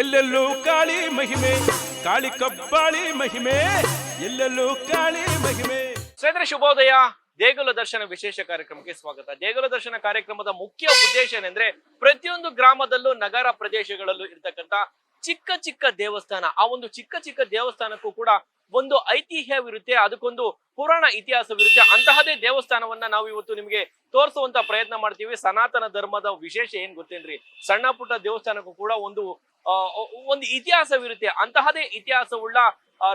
ಎಲ್ಲೆಲ್ಲೂ ಕಾಳಿ ಮಹಿಮೆ, ಕಾಳಿ ಕಬ್ಬಾಳಿ ಮಹಿಮೆ, ಎಲ್ಲೆಲ್ಲೂ ಕಾಳಿ ಮಹಿಮೆ. ಸ್ನೇಹಿತರೆ ಶುಭೋದಯ, ದೇಗುಲ ದರ್ಶನ ವಿಶೇಷ ಕಾರ್ಯಕ್ರಮಕ್ಕೆ ಸ್ವಾಗತ. ದೇಗುಲ ದರ್ಶನ ಕಾರ್ಯಕ್ರಮದ ಮುಖ್ಯ ಉದ್ದೇಶ ಏನೆಂದ್ರೆ ಪ್ರತಿಯೊಂದು ಗ್ರಾಮದಲ್ಲೂ ನಗರ ಪ್ರದೇಶಗಳಲ್ಲೂ ಇರ್ತಕ್ಕಂತ ಚಿಕ್ಕ ಚಿಕ್ಕ ದೇವಸ್ಥಾನ, ಆ ಒಂದು ಚಿಕ್ಕ ಚಿಕ್ಕ ದೇವಸ್ಥಾನಕ್ಕೂ ಕೂಡ ಒಂದು ಐತಿಹ್ಯವಿರುತ್ತೆ, ಅದಕ್ಕೊಂದು ಪುರಾಣ ಇತಿಹಾಸವಿರುತ್ತೆ. ಅಂತಹದೇ ದೇವಸ್ಥಾನವನ್ನ ನಾವು ಇವತ್ತು ನಿಮಗೆ ತೋರಿಸುವಂತ ಪ್ರಯತ್ನ ಮಾಡ್ತೀವಿ. ಸನಾತನ ಧರ್ಮದ ವಿಶೇಷ ಏನ್ ಗೊತ್ತೇನ್ರಿ? ಸಣ್ಣ ಪುಟ್ಟ ದೇವಸ್ಥಾನಕ್ಕೂ ಕೂಡ ಒಂದು ಒಂದು ಇತಿಹಾಸವಿರುತ್ತೆ. ಅಂತಹದೇ ಇತಿಹಾಸವುಳ್ಳ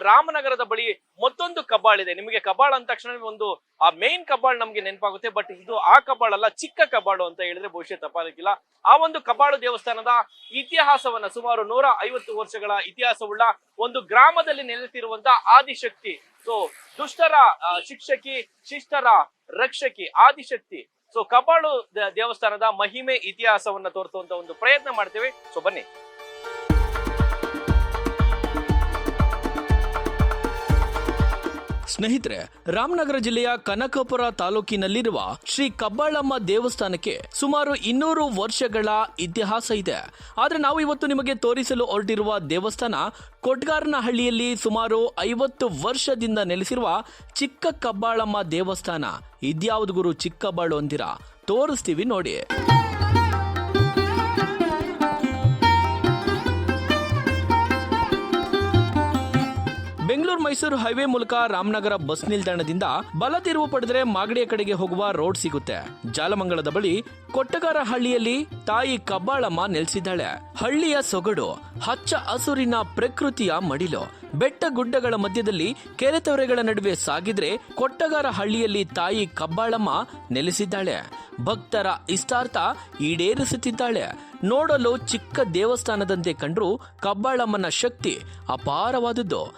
ರಾಮನಗರದ ಬಳಿ ಮತ್ತೊಂದು ಕಬ್ಬಾಳ್ ಇದೆ. ನಿಮಗೆ ಕಬ್ಬಾಳ್ ಅಂದ ತಕ್ಷಣ ಒಂದು, ಆ ಮೇನ್ ಕಬ್ಬಾಳ್ ನಮ್ಗೆ ನೆನಪಾಗುತ್ತೆ ಬಟ್ ಇದು ಆ ಕಬ್ಬಾಳ್ ಅಲ್ಲ, ಚಿಕ್ಕ ಕಬ್ಬಾಳು ಅಂತ ಹೇಳಿದ್ರೆ ಬಹುಶಃ ತಪ್ಪಾಗಿಲ್ಲ ಆ ಒಂದು ಕಬ್ಬಾಳು ದೇವಸ್ಥಾನದ ಇತಿಹಾಸವನ್ನ ಸುಮಾರು ನೂರ ಐವತ್ತು ವರ್ಷಗಳ ಇತಿಹಾಸವುಳ್ಳ ಒಂದು ಗ್ರಾಮದಲ್ಲಿ ನೆಲೆಸಿರುವಂತ ಆದಿಶಕ್ತಿ. ಸೊ ದುಷ್ಟರ ಶಿಕ್ಷಕಿ, ಶಿಷ್ಟರ ರಕ್ಷಕಿ, ಆದಿಶಕ್ತಿ. ಸೊ ಕಬ್ಬಾಳು ದೇವಸ್ಥಾನದ ಮಹಿಮೆ ಇತಿಹಾಸವನ್ನ ತೋರಿಸುವಂತ ಒಂದು ಪ್ರಯತ್ನ ಮಾಡ್ತೇವೆ. ಸೊ ಬನ್ನಿ. ಸ್ನೇಹಿತರೆ, ರಾಮನಗರ ಜಿಲ್ಲೆಯ ಕನಕಪುರ ತಾಲೂಕಿನಲ್ಲಿರುವ ಶ್ರೀ ಕಬ್ಬಾಳಮ್ಮ ದೇವಸ್ಥಾನಕ್ಕೆ ಸುಮಾರು ಇನ್ನೂರು ವರ್ಷಗಳ ಇತಿಹಾಸ ಇದೆ. ಆದ್ರೆ ನಾವು ಇವತ್ತು ನಿಮಗೆ ತೋರಿಸಲು ಹೊರಟಿರುವ ದೇವಸ್ಥಾನ ಕೊಟ್ಗಾರನಹಳ್ಳಿಯಲ್ಲಿ ಸುಮಾರು ಐವತ್ತು ವರ್ಷದಿಂದ ನೆಲೆಸಿರುವ ಚಿಕ್ಕ ಕಬ್ಬಾಳಮ್ಮ ದೇವಸ್ಥಾನ. ಇದ್ಯಾವುದು ಗುರು ಚಿಕ್ಕಬ್ಬಾಳು ಅಂದಿರಾ? ತೋರಿಸ್ತೀವಿ ನೋಡಿ. ಬೆಂಗಳೂರು ಮೈಸೂರು ಹೈವೇ ಮೂಲಕ ರಾಮನಗರ ಬಸ್ ನಿಲ್ದಾಣದಿಂದ ಬಲ ತಿರುವು ಪಡೆದರೆ ಮಾಗಡಿಯ ಕಡೆಗೆ ಹೋಗುವ ರೋಡ್ ಸಿಗುತ್ತೆ. ಜಾಲಮಂಗಲದ ಬಳಿ ಕೊಟ್ಟಗಾರ ಹಳ್ಳಿಯಲ್ಲಿ ತಾಯಿ ಕಬ್ಬಾಳಮ್ಮ ನೆಲೆಸಿದ್ದಾಳೆ. ಹಳ್ಳಿಯ ಸೊಗಡು, ಹಚ್ಚ ಹಸುರಿನ ಪ್ರಕೃತಿಯ ಮಡಿಲು, ಬೆಟ್ಟ ಗುಡ್ಡಗಳ ಮಧ್ಯದಲ್ಲಿ ಕೆರೆ ತೊರೆಗಳ ನಡುವೆ ಸಾಗಿದ್ರೆ ಕೊಟ್ಟಗಾರ ಹಳ್ಳಿಯಲ್ಲಿ ತಾಯಿ ಕಬ್ಬಾಳಮ್ಮ ನೆಲೆಸಿದ್ದಾಳೆ. ಭಕ್ತರ ಇಷ್ಟಾರ್ಥ ಈಡೇರಿಸುತ್ತಿದ್ದಾಳೆ. ನೋಡಲು ಚಿಕ್ಕ ದೇವಸ್ಥಾನದಂತೆ ಕಂಡ್ರು ಕಬ್ಬಾಳಮ್ಮನ ಶಕ್ತಿ ಅಪಾರವಾದದ್ದು.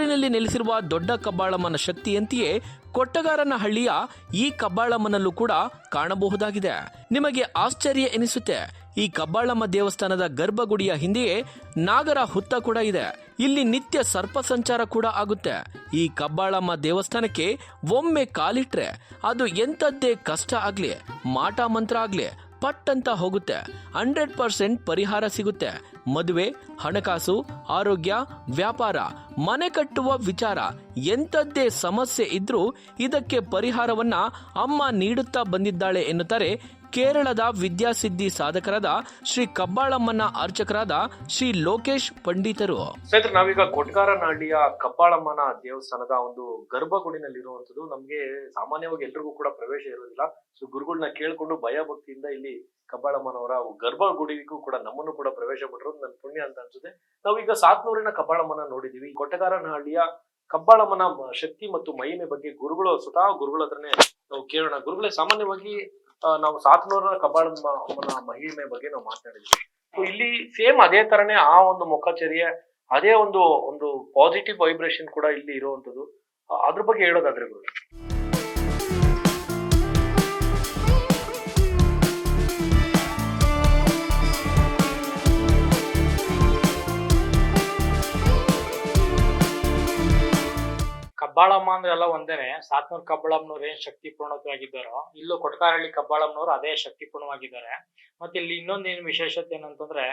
ಸಾತ್ನೂರಿನಲ್ಲಿ ನೆಲೆಸಿರುವ ದೊಡ್ಡ ಕಬ್ಬಾಳಮ್ಮನ ಶಕ್ತಿಯಂತೆಯೇ ಕೊಟ್ಟಗಾರನ ಹಳ್ಳಿಯ ಈ ಕಬ್ಬಾಳಮ್ಮನಲ್ಲೂ ಕೂಡ ಕಾಣಬಹುದಾಗಿದೆ. ನಿಮಗೆ ಆಶ್ಚರ್ಯ ಎನಿಸುತ್ತೆ. ಈ ಕಬ್ಬಾಳಮ್ಮ ದೇವಸ್ಥಾನದ ಗರ್ಭಗುಡಿಯ ಹಿಂದೆಯೇ ನಾಗರ ಹುತ್ತ ಕೂಡ ಇದೆ. ಇಲ್ಲಿ ನಿತ್ಯ ಸರ್ಪ ಸಂಚಾರ ಕೂಡ ಆಗುತ್ತೆ. ಈ ಕಬ್ಬಾಳಮ್ಮ ದೇವಸ್ಥಾನಕ್ಕೆ ಒಮ್ಮೆ ಕಾಲಿಟ್ರೆ ಅದು ಎಂಥದ್ದೇ ಕಷ್ಟ ಆಗ್ಲಿ, ಮಾಟ ಮಂತ್ರ ಆಗ್ಲಿ ಪಟ್ ಅಂತ ಹೋಗುತ್ತೆ. ಹಂಡ್ರೆಡ್ ಪರ್ಸೆಂಟ್ ಪರಿಹಾರ ಸಿಗುತ್ತೆ. ಮದುವೆ, ಹಣಕಾಸು, ಆರೋಗ್ಯ, ವ್ಯಾಪಾರ, ಮನೆ ಕಟ್ಟುವ ವಿಚಾರ, ಎಂಥದ್ದೇ ಸಮಸ್ಯೆ ಇದ್ರೂ ಇದಕ್ಕೆ ಪರಿಹಾರವನ್ನ ಅಮ್ಮ ನೀಡುತ್ತಾ ಬಂದಿದ್ದಾಳೆ ಎನ್ನುತ್ತಾರೆ ಕೇರಳದ ವಿದ್ಯಾಸಿದ್ಧಿ ಸಾಧಕರಾದ ಶ್ರೀ ಕಬ್ಬಾಳಮ್ಮನ ಅರ್ಚಕರಾದ ಶ್ರೀ ಲೋಕೇಶ್ ಪಂಡಿತರು. ಸ್ನೇಹಿತರೆ, ನಾವೀಗ ಕೊಟ್ಗಾರನಹಳ್ಳಿಯ ಕಬ್ಬಾಳಮ್ಮನ ದೇವಸ್ಥಾನದ ಒಂದು ಗರ್ಭಗುಡಿನಲ್ಲಿರುವಂತದ್ದು ನಮ್ಗೆ ಸಾಮಾನ್ಯವಾಗಿ ಎಲ್ರಿಗೂ ಕೂಡ ಪ್ರವೇಶ ಇರೋದಿಲ್ಲ ಸೊ ಗುರುಗಳನ್ನ ಕೇಳಿಕೊಂಡು ಭಯ ಭಕ್ತಿಯಿಂದ ಇಲ್ಲಿ ಕಬ್ಬಾಳಮ್ಮನವರ ಗರ್ಭಗುಡಿಗೂ ಕೂಡ ನಮ್ಮನ್ನು ಕೂಡ ಪ್ರವೇಶ ಪಟ್ಟಿರೋದು ನನ್ನ ಪುಣ್ಯ ಅಂತ ಅನ್ಸುತ್ತೆ. ನಾವೀಗ ಸಾತ್ನೂರಿನ ಕಬ್ಬಾಳಮ್ಮನ ನೋಡಿದೀವಿ. ಕೊಟ್ಟಗಾರನಹಳ್ಳಿಯ ಕಬ್ಬಾಳಮ್ಮನ ಶಕ್ತಿ ಮತ್ತು ಮಹಿಮೆ ಬಗ್ಗೆ ಗುರುಗಳು ಸ್ವತಃ ಗುರುಗಳ ಹತ್ರನೇ ನಾವು ಕೇಳೋಣ. ಗುರುಗಳೇ, ಸಾಮಾನ್ಯವಾಗಿ ನಾವು ಸಾತ್ನೂರಿನ ಕಬ್ಬಾಳಮ್ಮನ ಮಹಿಮೆ ಬಗ್ಗೆ ನಾವು ಮಾತನಾಡಿದ್ವಿ ಇಲ್ಲಿ ಸೇಮ್ ಅದೇ ತರನೇ ಆ ಒಂದು ಮುಖಚರ್ಯ, ಅದೇ ಒಂದು ಒಂದು ಪಾಸಿಟಿವ್ ವೈಬ್ರೇಷನ್ ಕೂಡ ಇಲ್ಲಿ ಇರುವಂತದ್ದು ಅದ್ರ ಬಗ್ಗೆ ಹೇಳೋದಾದ್ರೆ ಗುರು. ಕಬ್ಬಾಳಮ್ಮ ಅಂದ್ರೆ ಎಲ್ಲ ಒಂದೇನೆ, ಸಾತ್ನೂರ್ ಕಬ್ಬಾಳಮ್ಮನವ್ರು ಏನ್ ಶಕ್ತಿ ಪೂರ್ಣವಾಗಿದ್ದಾರೋ, ಇಲ್ಲೂ ಕೊಟ್ಕಾರಹಳ್ಳಿ ಕಬ್ಬಾಳಮ್ಮನವ್ರು ಅದೇ ಶಕ್ತಿ ಪೂರ್ಣವಾಗಿದ್ದಾರೆ. ಮತ್ತೆ ಇಲ್ಲಿ ಇನ್ನೊಂದೇನು ವಿಶೇಷತೆ ಏನಂತಂದ್ರೆ,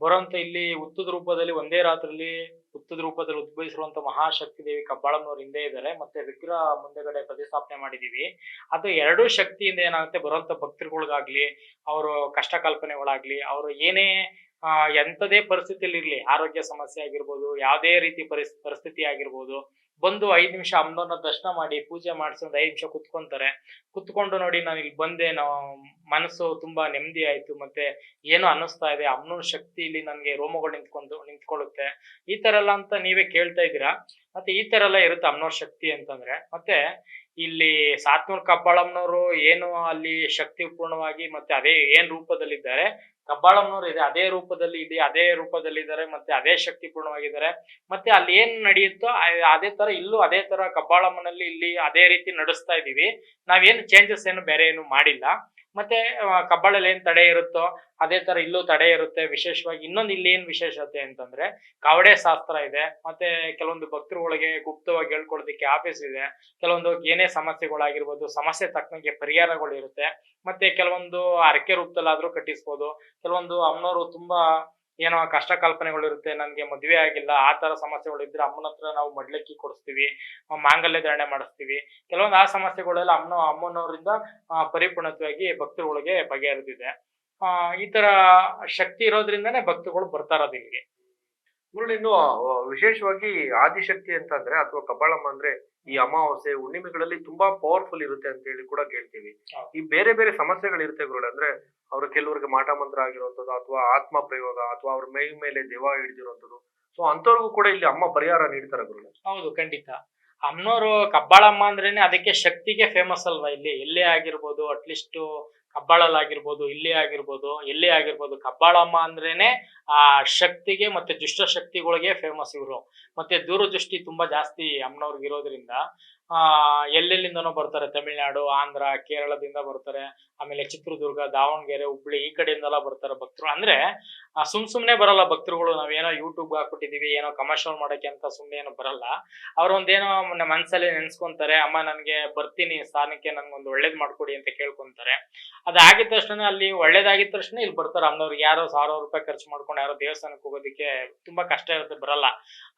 ಬರುವಂತ ಇಲ್ಲಿ ಹುತ್ತದ ರೂಪದಲ್ಲಿ ಒಂದೇ ರಾತ್ರಿಲಿ ಉತ್ತದ ರೂಪದಲ್ಲಿ ಉದ್ಭವಿಸಿರುವಂತ ಮಹಾಶಕ್ತಿ ದೇವಿ ಕಬ್ಬಾಳಮ್ಮನವ್ರು ಹಿಂದೆ ಇದ್ದಾರೆ, ಮತ್ತೆ ವಿಗ್ರಹ ಮುಂದೆಗಡೆ ಪ್ರತಿಷ್ಠಾಪನೆ ಮಾಡಿದೀವಿ. ಅದು ಎರಡೂ ಶಕ್ತಿಯಿಂದ ಏನಾಗುತ್ತೆ, ಬರುವಂತ ಭಕ್ತರುಗಳಿಗಾಗ್ಲಿ, ಅವರು ಕಷ್ಟ ಕಲ್ಪನೆಗಳಾಗ್ಲಿ ಅವರು ಏನೇ, ಆ, ಎಂತದೇ ಪರಿಸ್ಥಿತಿಯಲ್ಲಿ ಇರ್ಲಿ, ಆರೋಗ್ಯ ಸಮಸ್ಯೆ ಆಗಿರ್ಬೋದು, ಯಾವುದೇ ರೀತಿ ಪರಿಸ್, ಪರಿಸ್ಥಿತಿ ಆಗಿರ್ಬೋದು ಬಂದು ಐದ್ ನಿಮಿಷ ಅಮ್ಮನವ್ರನ್ನ ದರ್ಶನ ಮಾಡಿ, ಪೂಜೆ ಮಾಡಿಸಿ ಒಂದ್ ಐದ್ ನಿಮಿಷ ಕುತ್ಕೊಂತಾರೆ. ಕುತ್ಕೊಂಡು ನೋಡಿ ನಾನು ಇಲ್ಲಿ ಬಂದೆ ನಾವು ಮನಸ್ಸು ತುಂಬಾ ನೆಮ್ಮದಿ ಆಯ್ತು, ಮತ್ತೆ ಏನೋ ಅನ್ನಿಸ್ತಾ ಇದೆ ಅಮ್ಮನ ಶಕ್ತಿ ಇಲ್ಲಿ ನನಗೆ ರೋಮಗಳು ನಿಂತ್ಕೊಂಡು, ನಿಂತ್ಕೊಳ್ಳುತ್ತೆ. ಈ ತರ ಎಲ್ಲ ಅಂತ ನೀವೇ ಕೇಳ್ತಾ ಇದ್ದೀರಾ? ಮತ್ತೆ ಈ ತರ ಎಲ್ಲ ಇರುತ್ತೆ ಅಮ್ಮನವ್ರ ಶಕ್ತಿ ಅಂತಂದ್ರೆ. ಮತ್ತೆ ಇಲ್ಲಿ ಸಾತ್ನೂರ್ ಕಬ್ಬಾಳಮ್ಮನವರು ಏನು ಅಲ್ಲಿ ಶಕ್ತಿ ಪೂರ್ಣವಾಗಿ ಮತ್ತೆ ಅದೇ ಏನ್ ರೂಪದಲ್ಲಿದ್ದಾರೆ? ಕಬ್ಬಾಳಮ್ಮನವರು ಇದೆ, ಅದೇ ರೂಪದಲ್ಲಿ ಇದೆ, ಅದೇ ರೂಪದಲ್ಲಿ ಇದ್ದಾರೆ ಮತ್ತೆ ಅದೇ ಶಕ್ತಿ ಪೂರ್ಣವಾಗಿದ್ದಾರೆ ಮತ್ತೆ ಅಲ್ಲಿ ಏನ್ ನಡೆಯುತ್ತೋ ಅದೇ ತರ ಇಲ್ಲೂ ಅದೇ ತರ ಕಬ್ಬಾಳಮ್ಮನಲ್ಲಿ ಇಲ್ಲಿ ಅದೇ ರೀತಿ ನಡೆಸ್ತಾ ಇದೀವಿ ನಾವೇನು ಚೇಂಜಸ್ ಏನು ಬೇರೆ ಏನು ಮಾಡಿಲ್ಲ. ಮತ್ತೆ ಕಬ್ಬಾಳಲ್ಲಿ ಏನ್ ತಡೆ ಇರುತ್ತೋ ಅದೇ ತರ ಇಲ್ಲೂ ತಡೆ ಇರುತ್ತೆ. ವಿಶೇಷವಾಗಿ ಇನ್ನೊಂದು ಇಲ್ಲಿ ಏನ್ ವಿಶೇಷತೆ ಅಂತಂದ್ರೆ ಕಾವಡೆ ಶಾಸ್ತ್ರ ಇದೆ. ಮತ್ತೆ ಕೆಲವೊಂದು ಭಕ್ತರುಗಳಿಗೆ ಗುಪ್ತವಾಗಿ ಹೇಳ್ಕೊಳ್ಳೋದಕ್ಕೆ ಆಫೀಸ್ ಇದೆ. ಕೆಲವೊಂದು ಏನೇ ಸಮಸ್ಯೆಗಳಾಗಿರ್ಬೋದು, ಸಮಸ್ಯೆ ತಕ್ಕಂಗೆ ಪರಿಹಾರಗಳು ಇರುತ್ತೆ. ಮತ್ತೆ ಕೆಲವೊಂದು ಅರಕೆ ರೂಪದಲ್ಲಾದ್ರೂ ಕಟ್ಟಿಸ್ಬೋದು. ಕೆಲವೊಂದು ಅಮ್ಮನವರು ತುಂಬಾ ಏನೋ ಕಷ್ಟ ಕಲ್ಪನೆಗಳು ಇರುತ್ತೆ, ನನ್ಗೆ ಮದ್ವೆ ಆಗಿಲ್ಲ, ಆ ಥರ ಸಮಸ್ಯೆಗಳು ಇದ್ರೆ ಅಮ್ಮನ ಹತ್ರ ನಾವು ಮಡ್ಲಕ್ಕಿ ಕೊಡಿಸ್ತೀವಿ ಮಾಂಗಲ್ಯ ಧಾರಣೆ ಮಾಡಿಸ್ತೀವಿ. ಕೆಲವೊಂದು ಆ ಸಮಸ್ಯೆಗಳೆಲ್ಲ ಅಮ್ಮನ, ಅಮ್ಮನವರಿಂದ ಪರಿಪೂರ್ಣತೆಯಾಗಿ ಭಕ್ತರುಗಳಿಗೆ ಬಗೆಹರಿದಿದೆ. ಈ ತರ ಶಕ್ತಿ ಇರೋದ್ರಿಂದನೇ ಭಕ್ತರುಗಳು ಬರ್ತಾರದು ಇಲ್ಲಿಗೆ. ಮುರುಳಿ ಇನ್ನು ವಿಶೇಷವಾಗಿ ಆದಿಶಕ್ತಿ ಅಂತಂದ್ರೆ ಅಥವಾ ಕಬ್ಬಾಳಮ್ಮ ಅಂದ್ರೆ ಈ ಅಮಾವಾಸ್ಯೆ ಹುಣ್ಣಿಮೆಗಳಲ್ಲಿ ತುಂಬಾ ಪವರ್ಫುಲ್ ಇರುತ್ತೆ ಅಂತ ಹೇಳಿ ಕೂಡ ಕೇಳ್ತೀವಿ. ಈ ಬೇರೆ ಬೇರೆ ಸಮಸ್ಯೆಗಳು ಇರುತ್ತೆ ಗುರುಳೆ ಅಂದ್ರೆ ಅವ್ರ ಕೆಲವರಿಗೆ ಮಾಟ ಮಂತ್ರ ಆಗಿರುವಂತದ್ದು ಅಥವಾ ಆತ್ಮ ಪ್ರಯೋಗ ಅಥವಾ ಅವ್ರ ಮೈ ಮೇಲೆ ದೇವ ಹಿಡಿದಿರುವಂತದ್ದು ಸೊ ಅಂತವ್ರಿಗೂ ಕೂಡ ಇಲ್ಲಿ ಅಮ್ಮ ಪರಿಹಾರ ನೀಡ್ತಾರೆ ಗುರುಳೆ ಹೌದು ಖಂಡಿತ. ಅಮ್ಮನವರು ಕಬ್ಬಾಳಮ್ಮ ಅಂದ್ರೇನೆ ಅದಕ್ಕೆ ಶಕ್ತಿಗೆ ಫೇಮಸ್ ಅಲ್ವಾ ಇಲ್ಲಿ? ಎಲ್ಲೇ ಆಗಿರ್ಬೋದು ಅಟ್ಲೀಸ್ಟ್ ಕಬ್ಬಾಳಲ್ಲಿ ಆಗಿರ್ಬೋದು ಇಲ್ಲಿ ಆಗಿರ್ಬೋದು ಇಲ್ಲಿ ಆಗಿರ್ಬೋದು, ಕಬ್ಬಾಳಮ್ಮ ಅಂದ್ರೇನೆ ಆ ಶಕ್ತಿಗೆ ಮತ್ತೆ ದುಷ್ಟ ಶಕ್ತಿಗಳಿಗೆ ಫೇಮಸ್ ಇವರು. ಮತ್ತೆ ದೂರದೃಷ್ಟಿ ತುಂಬಾ ಜಾಸ್ತಿ ಅಮ್ಮನವ್ರಿಗೆ ಇರೋದ್ರಿಂದ, ಆ, ಎಲ್ಲೆಲ್ಲಿಂದನೋ ಬರ್ತಾರೆ, ತಮಿಳ್ನಾಡು, ಆಂಧ್ರ, ಕೇರಳದಿಂದ ಬರ್ತಾರೆ, ಆಮೇಲೆ ಚಿತ್ರದುರ್ಗ, ದಾವಣಗೆರೆ, ಹುಬ್ಳಿ ಈ ಕಡೆಯಿಂದೆಲ್ಲ ಬರ್ತಾರೆ ಭಕ್ತರು. ಅಂದ್ರೆ ಆ, ಸುಮ್ ಸುಮ್ನೆ ಬರಲ್ಲ ಭಕ್ತರುಗಳು. ನಾವೇನೋ ಯೂಟ್ಯೂಬ್ ಹಾಕ್ಬಿಟ್ಟಿದೀವಿ ಏನೋ ಕಮರ್ಷಿಯಲ್ ಮಾಡಕ್ಕೆ ಅಂತ ಸುಮ್ನೆ ಏನೋ ಬರಲ್ಲ. ಅವ್ರೊಂದೇನೋ ನಮ್ಮ ಮನ್ಸಲ್ಲಿ ನೆನ್ಸ್ಕೊಂತಾರೆ ಅಮ್ಮ ನನ್ಗೆ ಬರ್ತೀನಿ ಸ್ಥಾನಕ್ಕೆ ನನ್ಗೊಂದು ಒಳ್ಳೇದ್ ಮಾಡ್ಕೊಡಿ ಅಂತ ಕೇಳ್ಕೊಂತಾರೆ. ಅದಾಗಿದ ತಕ್ಷಣ ಅಲ್ಲಿ ಒಳ್ಳೇದಾಗಿದ ತಕ್ಷಣ ಇಲ್ಲಿ ಬರ್ತಾರೆ. ಅಮ್ಮನವ್ರಿಗೆ ಯಾರೋ ಸಾವಿರ ರೂಪಾಯಿ ಖರ್ಚು ಮಾಡ್ಕೊಂಡು ಯಾರೋ ದೇವಸ್ಥಾನಕ್ಕೆ ಹೋಗೋದಕ್ಕೆ ತುಂಬಾ ಕಷ್ಟ ಇರುತ್ತೆ ಬರಲ್ಲ.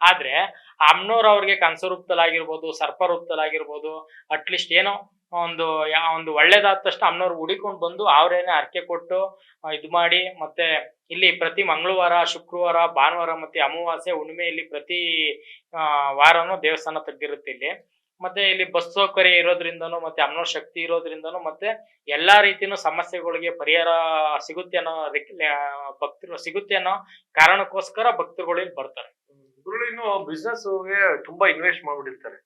ಆದ್ರೆ ಅಮ್ಮನವ್ರು ಅವ್ರಿಗೆ ಕಂಸ ರೂಪದಲ್ಲಾಗಿರ್ಬೋದು ಅಟ್ಲೀಸ್ಟ್ ಏನೋ ಒಂದು ಒಂದು ಒಳ್ಳೇದಾದ ತಕ್ಷಣ ಅಮ್ಮನವ್ರು ಹುಡಿಕೊಂಡು ಬಂದು ಅವ್ರೇನೆ ಅರ್ಕೆ ಕೊಟ್ಟು ಇದು ಮಾಡಿ ಮತ್ತೆ ಇಲ್ಲಿ ಪ್ರತಿ ಮಂಗಳವಾರ ಶುಕ್ರವಾರ ಭಾನುವಾರ ಮತ್ತೆ ಅಮಾವಾಸ್ಯೆ ಹುಣ್ಣಿಮೆ ಇಲ್ಲಿ ಪ್ರತಿ ವಾರನೂ ದೇವಸ್ಥಾನ ತೆಗ್ದಿರುತ್ತೆ ಇಲ್ಲಿ. ಮತ್ತೆ ಇಲ್ಲಿ ಬಸ್ ಸೌಕರ್ಯ ಇರೋದ್ರಿಂದನೂ ಮತ್ತೆ ಅಮ್ನೋ ಶಕ್ತಿ ಇರೋದ್ರಿಂದನೂ ಮತ್ತೆ ಎಲ್ಲಾ ರೀತಿನೂ ಸಮಸ್ಯೆಗಳಿಗೆ ಪರಿಹಾರ ಸಿಗುತ್ತೆ ಅನ್ನೋ ಭಕ್ತರು ಸಿಗುತ್ತೆ ಅನ್ನೋ ಕಾರಣಕ್ಕೋಸ್ಕರ ಭಕ್ತರುಗಳು ಇಲ್ಲಿ ಬರ್ತಾರೆ. ಇನ್ನು ಬಿಸ್ನೆಸ್ಗೆ ತುಂಬಾ ಇನ್ವೆಸ್ಟ್ ಮಾಡ್ಬಿಟ್ಟಿರ್ತಾರೆ.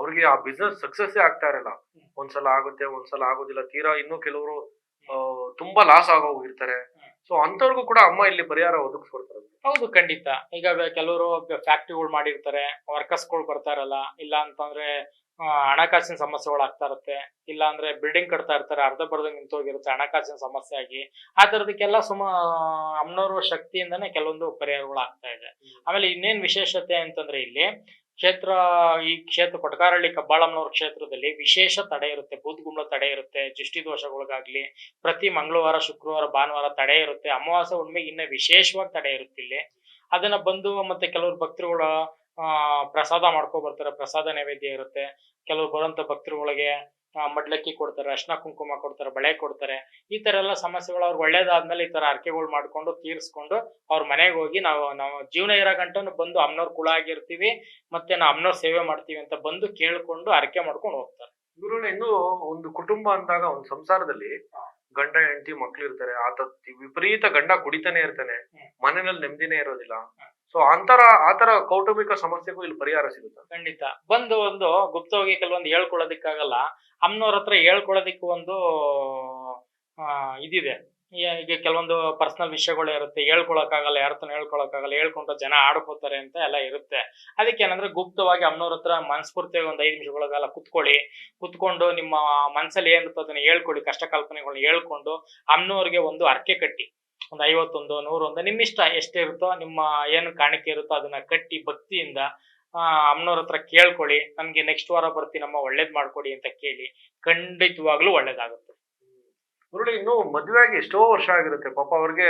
ಅವ್ರಿಗೆ ಆ ಬಿಸ್ನೆಸ್ ಸಕ್ಸಸ್ ಆಗ್ತಾ ಇರಲ್ಲ. ಒಂದ್ಸಲ ಆಗುತ್ತೆ ಒಂದ್ಸಲ ಆಗೋದಿಲ್ಲ ತೀರಾ ಇನ್ನು ಕೆಲವರು ತುಂಬಾ ಲಾಸ್ ಆಗೋಗಿರ್ತಾರೆ ಸೊ ಅಂತವ್ರಿಗೂ ಕೂಡ ಅಮ್ಮ ಇಲ್ಲಿ ಪರಿಹಾರ ಒದಗಿಸ್ಕೊಡ್ತಾರೆ ಹೌದು ಖಂಡಿತ. ಈಗ ಕೆಲವರು ಫ್ಯಾಕ್ಟ್ರಿಗಳು ಮಾಡಿರ್ತಾರೆ ವರ್ಕರ್ಸ್ಗಳು ಗಳು ಬರ್ತಾರಲ್ಲ ಇಲ್ಲ ಅಂತಂದ್ರೆ ಹಣಕಾಸಿನ ಸಮಸ್ಯೆಗಳು ಆಗ್ತಾ ಇರುತ್ತೆ. ಇಲ್ಲ ಅಂದ್ರೆ ಬಿಲ್ಡಿಂಗ್ ಕಟ್ತಾ ಇರ್ತಾರೆ ಅರ್ಧ ಬರ್ಧ ನಿಂತೋಗಿರುತ್ತೆ ಹಣಕಾಸಿನ ಸಮಸ್ಯೆ ಆಗಿ. ಆ ತರದಕ್ಕೆಲ್ಲ ಸುಮ ಅಮ್ಮನವ್ರ ಶಕ್ತಿಯಿಂದನೇ ಕೆಲವೊಂದು ಪರಿಹಾರಗಳು ಆಗ್ತಾ ಇದೆ. ಆಮೇಲೆ ಇನ್ನೇನ್ ವಿಶೇಷತೆ ಅಂತಂದ್ರೆ ಇಲ್ಲಿ ಕ್ಷೇತ್ರ, ಈ ಕ್ಷೇತ್ರ ಕೊಟ್ಕಾರಳ್ಳಿ, ಕಬ್ಬಾಳಮ್ಮನವ್ರ ಕ್ಷೇತ್ರದಲ್ಲಿ ವಿಶೇಷ ತಡೆ ಇರುತ್ತೆ. ಬೂದ್ಗುಂಬಳ ತಡೆ ಇರುತ್ತೆ. ದೃಷ್ಟಿ ದೋಷಗಳಿಗಾಗ್ಲಿ ಪ್ರತಿ ಮಂಗಳವಾರ, ಶುಕ್ರವಾರ, ಭಾನುವಾರ ತಡೆ ಇರುತ್ತೆ. ಅಮಾವಾಸ್ಯೆ ಹುಣ್ಣಿಮೆ ಇನ್ನ ವಿಶೇಷವಾಗಿ ತಡೆ ಇರುತ್ತೆ ಇಲ್ಲಿ. ಅದನ್ನ ಬಂದು ಮತ್ತೆ ಕೆಲವರು ಭಕ್ತರುಗಳು ಪ್ರಸಾದ ಮಾಡ್ಕೊ ಬರ್ತಾರೆ. ಪ್ರಸಾದ ನೈವೇದ್ಯ ಇರುತ್ತೆ. ಕೆಲವು ಬರುವಂತ ಭಕ್ತರುಗಳಿಗೆ ಮಡ್ಲಕ್ಕಿ ಕೊಡ್ತಾರೆ ಅರ್ಶನ ಕುಂಕುಮ ಕೊಡ್ತಾರೆ ಬಳೆ ಕೊಡ್ತಾರೆ ಈ ತರ ಎಲ್ಲ ಸಮಸ್ಯೆಗಳು ಅವ್ರಿಗೆ ಒಳ್ಳೇದಾದ್ಮೇಲೆ ಈ ತರ ಅರ್ಕೆಗಳು ಮಾಡ್ಕೊಂಡು ತೀರ್ಸ್ಕೊಂಡು ಅವ್ರ ಮನೆಗೆ ಹೋಗಿ ನಾವು ನಾವು ಜೀವನ ಇರೋ ಗಂಟನು ಬಂದು ಅಮ್ಮನವ್ರ ಕುಳ ಆಗಿರ್ತೀವಿ ಮತ್ತೆ ನಾವು ಅಮ್ಮನವ್ರ ಸೇವೆ ಮಾಡ್ತೀವಿ ಅಂತ ಬಂದು ಕೇಳ್ಕೊಂಡು ಅರ್ಕೆ ಮಾಡ್ಕೊಂಡು ಹೋಗ್ತಾರೆ. ಗುರುಗಳೇ ಇನ್ನು ಒಂದು ಕುಟುಂಬ ಅಂದಾಗ ಒಂದು ಸಂಸಾರದಲ್ಲಿ ಗಂಡ ಹೆಂಡತಿ ಮಕ್ಳು ಇರ್ತಾರೆ ಆತ ವಿಪರೀತ ಗಂಡ ಕುಡಿತಾನೆ ಇರ್ತಾನೆ. ಮನೆಯಲ್ಲಿ ನೆಮ್ಮದಿನೇ ಇರೋದಿಲ್ಲ. ಸೊ ಅಂತರ ಆತರ ಕೌಟುಂಬಿಕ ಸಮಸ್ಯೆಗೂ ಇಲ್ಲಿ ಪರಿಹಾರ ಸಿಗುತ್ತೆ. ಖಂಡಿತ. ಬಂದು ಒಂದು ಗುಪ್ತವಾಗಿ ಕೆಲವೊಂದು ಹೇಳ್ಕೊಳ್ಳೋದಿಕ್ಕಾಗಲ್ಲ. ಅಮ್ಮನವ್ರ ಹತ್ರ ಹೇಳ್ಕೊಳ್ಳೋದಿಕ್ಕೆ ಒಂದು ಇದಿದೆ. ಈಗ ಕೆಲವೊಂದು ಪರ್ಸನಲ್ ವಿಷಯಗಳು ಇರುತ್ತೆ. ಹೇಳ್ಕೊಳಕ್ಕಾಗಲ್ಲ ಯಾರ ಹತ್ರ ಹೇಳ್ಕೊಳಕ್ಕಾಗಲ್ಲ ಹೇಳ್ಕೊಂಡ್ರೆ ಜನ ಆಡ್ಕೋತಾರೆ ಅಂತ ಎಲ್ಲ ಇರುತ್ತೆ. ಅದಕ್ಕೆ ಏನಂದ್ರೆ ಗುಪ್ತವಾಗಿ ಅಮ್ಮನವ್ರ ಹತ್ರ ಮನಸ್ಫೂರ್ತಿಯಾಗಿ ಒಂದು ಐದು ನಿಮಿಷಗಳಿಗೆಲ್ಲ ಕುತ್ಕೊಳ್ಳಿ. ಕುತ್ಕೊಂಡು ನಿಮ್ಮ ಮನ್ಸಲ್ಲಿ ಏನಿರುತ್ತೋ ಅದನ್ನ ಹೇಳ್ಕೊಡಿ. ಕಷ್ಟ ಕಲ್ಪನೆಗಳನ್ನ ಹೇಳ್ಕೊಂಡು ಅಮ್ಮನವ್ರಿಗೆ ಒಂದು ಅರ್ಕೆ ಕಟ್ಟಿ. ಒಂದು ಐವತ್ತೊಂದು ನೂರೊಂದು ನಿಮ್ಮ ಇಷ್ಟ ಇರುತ್ತೋ ನಿಮ್ಮ ಏನು ಕಾಣಿಕೆ ಇರುತ್ತೋ ಅದನ್ನ ಕಟ್ಟಿ ಭಕ್ತಿಯಿಂದ ಆ ಅಮ್ಮನವ್ರ ಹತ್ರ ಕೇಳ್ಕೊಳ್ಳಿ. ನಮ್ಗೆ ನೆಕ್ಸ್ಟ್ ವಾರ ಬರ್ತೀನಮ್ಮ ಒಳ್ಳೇದ್ ಮಾಡ್ಕೊಡಿ ಅಂತ ಕೇಳಿ ಖಂಡಿತವಾಗ್ಲೂ ಒಳ್ಳೇದಾಗುತ್ತೆ. ಮುರುಳಿ ಇನ್ನು ಮದುವೆ ಆಗಿ ಎಷ್ಟೋ ವರ್ಷ ಆಗಿರುತ್ತೆ. ಪಾಪ ಅವ್ರಿಗೆ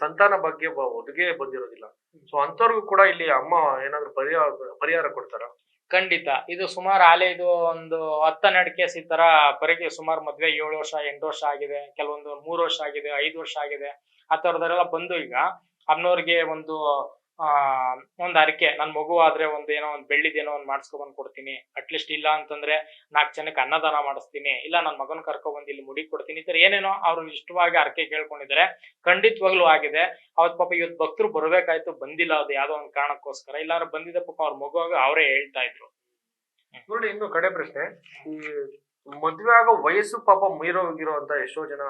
ಸಂತಾನ ಬಗ್ಗೆ ಒದಗೆ ಬಂದಿರೋದಿಲ್ಲ. ಸೊ ಅಂತವ್ರಿಗೂ ಕೂಡ ಇಲ್ಲಿ ಅಮ್ಮ ಏನಾದ್ರು ಪರಿಹಾರ ಪರಿಹಾರ ಕೊಡ್ತಾರ? ಖಂಡಿತ. ಇದು ಸುಮಾರು ಆಲೆ ಇದು ಒಂದು ಹತ್ತನ್ನೆರಡು ಕೇಸ್ ಈ ತರ ಬರೀಗೆ ಸುಮಾರು ಮದ್ವೆ ಏಳು ವರ್ಷ ಎಂಟು ವರ್ಷ ಆಗಿದೆ. ಕೆಲವೊಂದು ಮೂರು ವರ್ಷ ಆಗಿದೆ ಐದು ವರ್ಷ ಆಗಿದೆ. ಆ ತರದವರೆಲ್ಲ ಬಂದು ಈಗ ಅಮ್ಮನವ್ರಿಗೆ ಒಂದು, ಆ, ಒಂದ್ ಅರಿಕೆ ನನ್ ಮಗು ಆದ್ರೆ ಒಂದ್ ಏನೋ ಒಂದ್ ಬೆಳ್ಳಿದೇನೋ ಒಂದ್ ಮಾಡಿಸ್ಕೊಬಂದ್ ಕೊಡ್ತೀನಿ. ಅಟ್ಲೀಸ್ಟ್ ಇಲ್ಲ ಅಂತಂದ್ರೆ ನಾಲ್ಕು ಜನಕ್ಕೆ ಅನ್ನದಾನ ಮಾಡಿಸ್ತೀನಿ. ಇಲ್ಲ ನನ್ ಮಗನ್ ಕರ್ಕೊಬಂದ್ ಇಲ್ಲಿ ಮುಡಿ ಕೊಡ್ತೀನಿ. ಈ ತರ ಏನೇನೋ ಅವ್ರು ಇಷ್ಟವಾಗಿ ಅರ್ಕೆ ಕೇಳ್ಕೊಂಡಿದ್ದಾರೆ ಖಂಡಿತವಾಗ್ಲೂ ಆಗಿದೆ. ಅವತ್ ಪಾಪ ಇವತ್ ಭಕ್ತರು ಬರ್ಬೇಕಾಯ್ತು, ಬಂದಿಲ್ಲ ಅದು ಯಾವ್ದೋ ಒಂದ್ ಕಾರಣಕ್ಕೋಸ್ಕರ. ಇಲ್ಲಾಂದ್ರೆ ಬಂದಿದ್ದ ಪಾಪ ಅವ್ರ ಮಗುವಾಗ ಅವರೇ ಹೇಳ್ತಾ ಇದ್ರು. ನೋಡಿ ಇನ್ನು ಕಡೆ ಪ್ರಶ್ನೆ. ಈ ಮದ್ವೆ ಆಗೋ ವಯಸ್ಸು ಪಾಪ ಮೀರೋಗಿರೋ ಅಂತ ಎಷ್ಟೋ ಜನ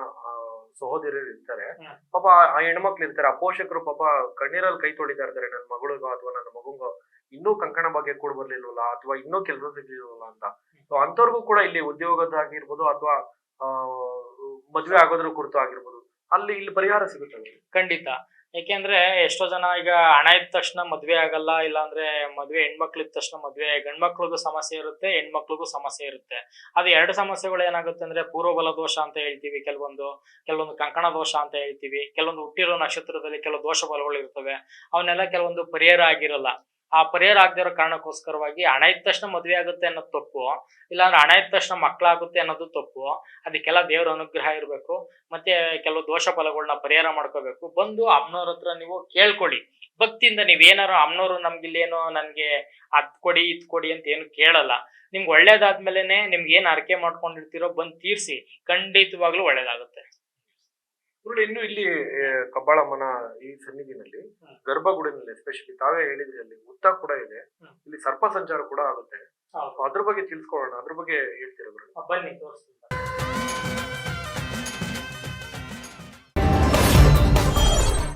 ಆ, ಸಹೋದರಿಯರು ಇರ್ತಾರೆ. ಪಾಪ ಆ ಹೆಣ್ಮಕ್ಳು ಇರ್ತಾರೆ. ಆ ಪೋಷಕರು ಪಾಪ ಕಣ್ಣೀರಲ್ಲಿ ಕೈ ತೊಳಿತಾ ಇರ್ತಾರೆ. ನನ್ನ ಮಗಳಿಗೋ ಅಥವಾ ನನ್ನ ಮಗುಂಗೋ. ಇನ್ನೂ ಕಂಕಣ ಬಗ್ಗೆ ಕೂಡ ಬರ್ಲಿಲ್ವಲ್ಲ? ಅಥವಾ ಇನ್ನೂ ಕೆಲಸ ಸಿಗ್ಲಿಲ್ವಲ್ಲ ಅಂತ. ಸೊ ಅಂತವ್ರಿಗೂ ಕೂಡ ಇಲ್ಲಿ ಉದ್ಯೋಗದಾಗಿರ್ಬೋದು ಅಥವಾ ಮದುವೆ ಮದ್ವೆ ಆಗೋದ್ರ ಕುರಿತು ಆಗಿರ್ಬೋದು. ಅಲ್ಲಿ ಇಲ್ಲಿ ಪರಿಹಾರ ಸಿಗುತ್ತೆ ಖಂಡಿತ. ಯಾಕೆಂದ್ರೆ ಎಷ್ಟೋ ಜನ ಈಗ ಹಣ ಇದ್ದ ತಕ್ಷಣ ಮದ್ವೆ ಆಗಲ್ಲ ಇಲ್ಲ ಅಂದ್ರೆ ಮದ್ವೆ ಹೆಣ್ಮಕ್ಳು ಇದ್ದ ತಕ್ಷಣ ಮದ್ವೆ ಗಂಡ್ಮಕ್ಳಿಗೂ ಸಮಸ್ಯೆ ಇರುತ್ತೆ ಹೆಣ್ಮಕ್ಳಿಗೂ ಸಮಸ್ಯೆ ಇರುತ್ತೆ. ಅದು ಎರಡು ಸಮಸ್ಯೆಗಳು ಏನಾಗುತ್ತೆ ಅಂದ್ರೆ ಪೂರ್ವಬಲ ದೋಷ ಅಂತ ಹೇಳ್ತೀವಿ ಕೆಲವೊಂದು ಕೆಲವೊಂದು ಕಂಕಣ ದೋಷ ಅಂತ ಹೇಳ್ತೀವಿ, ಕೆಲವೊಂದು ಹುಟ್ಟಿರೋ ನಕ್ಷತ್ರದಲ್ಲಿ ಕೆಲವು ದೋಷ ಬಲಗಳು ಇರ್ತವೆ, ಅವನ್ನೆಲ್ಲ ಕೆಲವೊಂದು ಪರಿಹಾರ ಆಗಿರಲ್ಲ. ಆ ಪರಿಹಾರ ಆಗದಿರೋ ಕಾರಣಕ್ಕೋಸ್ಕರವಾಗಿ ಹಣ ಇದ್ದ ತಕ್ಷಣ ಮದುವೆ ಆಗುತ್ತೆ ಅನ್ನೋದು ತಪ್ಪು, ಇಲ್ಲಾಂದ್ರೆ ಹಣ ಇದ್ದ ತಕ್ಷಣ ಮಕ್ಕಳಾಗುತ್ತೆ ಅನ್ನೋದು ತಪ್ಪು. ಅದಕ್ಕೆಲ್ಲ ದೇವರ ಅನುಗ್ರಹ ಇರಬೇಕು. ಮತ್ತೆ ಕೆಲವು ದೋಷ ಫಲಗಳನ್ನ ಪರಿಹಾರ ಮಾಡ್ಕೋಬೇಕು. ಬಂದು ಅಮ್ಮನವ್ರ ಹತ್ರ ನೀವು ಕೇಳ್ಕೊಳ್ಳಿ. ಭಕ್ತಿಯಿಂದ ನೀವೇನಾರು ಅಮ್ಮನವರು ನಮ್ಗೆ ನಮ್ಗಿಲ್ಲೇನೋ ನನ್ಗೆ ಅದ್ ಕೊಡಿ, ಇದ್ ಕೊಡಿ ಅಂತ ಏನು ಕೇಳಲ್ಲ. ನಿಮ್ಗೆ ಒಳ್ಳೇದಾದ್ಮೇಲೆನೆ ನಿಮ್ಗೆ ಏನು ಅರಕೆ ಮಾಡ್ಕೊಂಡಿರ್ತೀರೋ ಬಂದು ತೀರ್ಸಿ. ಖಂಡಿತವಾಗ್ಲೂ ಒಳ್ಳೇದಾಗುತ್ತೆ. ಗುರುಳೆ ಇನ್ನು ಇಲ್ಲಿ ಕಬ್ಬಾಳಮ್ಮನ ಈ ಸನ್ನಿಧಿನಲ್ಲಿ ಗರ್ಭಗುಡಿನಲ್ಲಿ ಎಸ್ಪೆಷಲಿ ತಾವೇ ಹೇಳಿದ್ರೆ ಅಲ್ಲಿ ಉತ್ತ ಕೂಡ ಇದೆ. ಇಲ್ಲಿ ಸರ್ಪ ಸಂಚಾರ ಕೂಡ ಆಗುತ್ತೆ. ಅದ್ರ ಬಗ್ಗೆ ತಿಳ್ಸ್ಕೊಳ್ಳೋಣ ಅದ್ರ ಬಗ್ಗೆ ಹೇಳ್ತೀರಾ ಬನ್ನಿ ತೋರಿಸ್ತೀನಿ.